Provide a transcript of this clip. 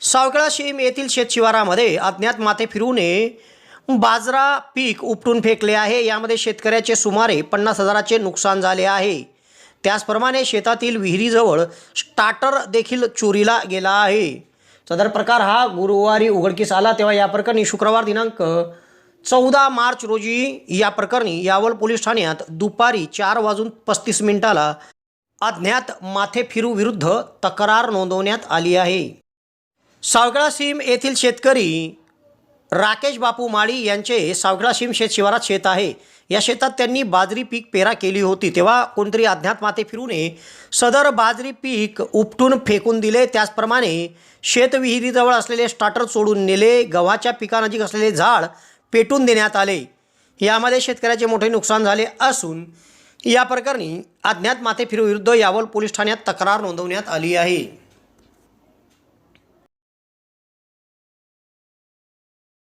सावकळा शिम येथील शेतशिवारामध्ये अज्ञात माथे फिरूने बाजरा पीक उपटून फेकले आहे. यामध्ये शेतकऱ्याचे सुमारे पन्नास हजाराचे नुकसान झाले आहे. त्याचप्रमाणे शेतातील विहिरीजवळ स्टार्टर देखील चोरीला गेला आहे. सदर प्रकार हा गुरुवारी उघडकीस आला तेव्हा या प्रकरणी शुक्रवार दिनांक चौदा मार्च रोजी या प्रकरणी यावल पोलीस ठाण्यात दुपारी चार वाजून पस्तीस मिनिटाला अज्ञात माथेफिरू विरुद्ध तक्रार नोंदवण्यात आली आहे. सावगळा सीम येथील शेतकरी राकेश बापू माळी यांचे सावगळा सीम शेत शिवारात शेत आहे. या शेतात त्यांनी बाजरी पीक पेरा केली होती. तेव्हा कोणतरी अज्ञात माते फिरूने सदर बाजरी पीक उपटून फेकून दिले. त्याचप्रमाणे शेतविहिरीजवळ असलेले स्टार्टर सोडून नेले. गव्हाच्या पिकानजीक असलेले झाड पेटून देण्यात आले. यामध्ये शेतकऱ्याचे मोठे नुकसान झाले असून या प्रकरणी अज्ञात माथे फिरू विरुद्ध यावल पोलीस ठाण्यात तक्रार नोंदवण्यात आली आहे.